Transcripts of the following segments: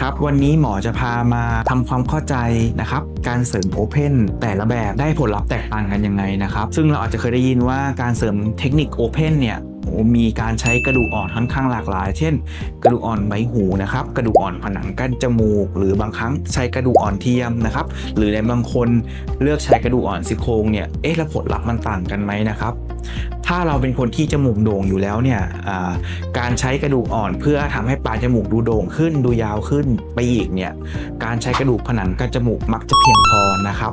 ครับ วันนี้หมอจะพามาทำความเข้าใจนะครับ การเสริมโอเพนแต่ละแบบได้ผลลัพธ์แตกต่างกันยังไงนะครับ ซึ่งเราอาจจะเคยได้ยินว่าการเสริมเทคนิคโอเพนเนี่ยมีการใช้กระดูกอ่อนค่อนข้างหลากหลาย เช่น กระดูกอ่อนใบหูนะครับ กระดูกอ่อนผนังกั้นจมูก หรือบางครั้งใช้กระดูกอ่อนเทียมนะครับ หรือในบางคนเลือกใช้กระดูกอ่อนซี่โครงเนี่ย เอ๊ะแล้วผลลัพธ์มันต่างกันไหมนะครับ ถ้าเราเป็นคนที่จมูกโด่งอยู่แล้วเนี่ยการใช้กระดูกอ่อนเพื่อทำให้ปลายจมูกดูโด่งขึ้นดูยาวขึ้นไปอีกเนี่ยการใช้กระดูกผนังกระจมูกมักจะเพียงพอนะครับ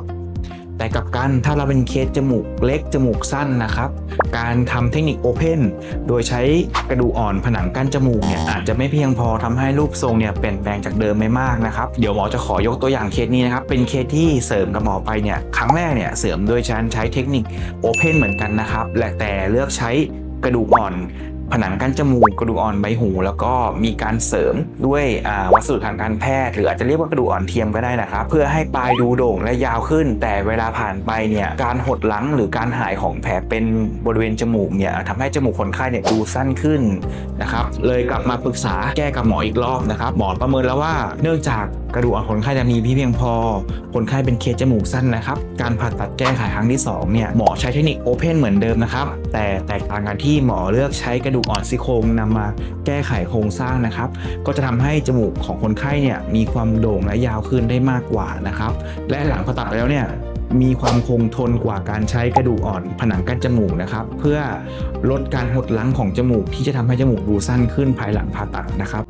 แต่กับกันถ้าเราเป็นเคสจมูกเล็กจมูกสั้นนะครับ การทำเทคนิคโอเพนโดยใช้กระดูกอ่อนผนังกั้นจมูกเนี่ยอาจจะไม่เพียงพอทำให้รูปทรงเนี่ยเปลี่ยนแปลงจากเดิมไม่มากนะครับ เดี๋ยวหมอจะขอยกตัวอย่างเคสนี้นะครับ เป็นเคสที่เสริมกับหมอไปเนี่ยครั้งแรกเนี่ยเสริมโดยการใช้เทคนิคโอเพนเหมือนกันนะครับและแต่เลือกใช้กระดูกอ่อน ผนังกั้นจมูกกระดูกอ่อนใบหู แล้วก็มีการเสริมด้วยวัสดุทางการแพทย์ หรืออาจจะเรียกว่ากระดูกอ่อนเทียมก็ได้นะครับเพื่อให้ปลายดูโด่งและยาวขึ้น แต่เวลาผ่านไปเนี่ยการหดหลังหรือการหายของแผลเป็นบริเวณจมูกเนี่ยทำให้จมูกคนไข้เนี่ยดูสั้นขึ้นนะครับเลยกลับมาปรึกษาแก้กับหมออีกรอบนะครับหมอประเมินแล้วว่าเนื่องจากกระดูกอ่อนคนไข้จะมีพี่เพียงพอ คนไข้เป็นเคสจมูกสั้นนะครับ การผ่าตัดแก้ไขครั้งที่2เนี่ยหมอใช้เทคนิคโอเพนเหมือนเดิมนะครับ แต่แตกต่างกันที่หมอเลือกใช้กระดูกอ่อนซี่โครงนำมาแก้ไขโครงสร้างนะครับ ก็จะทำให้จมูกของคนไข้เนี่ยมีความโด่งและยาวขึ้นได้มากกว่านะครับ และหลังผ่าตัดแล้วเนี่ยมีความคงทนกว่าการใช้กระดูกอ่อนผนังกั้นจมูกนะครับ เพื่อลดการหดหลังของจมูกที่จะทำให้จมูกดูสั้นขึ้นภายหลังผ่าตัดนะครับ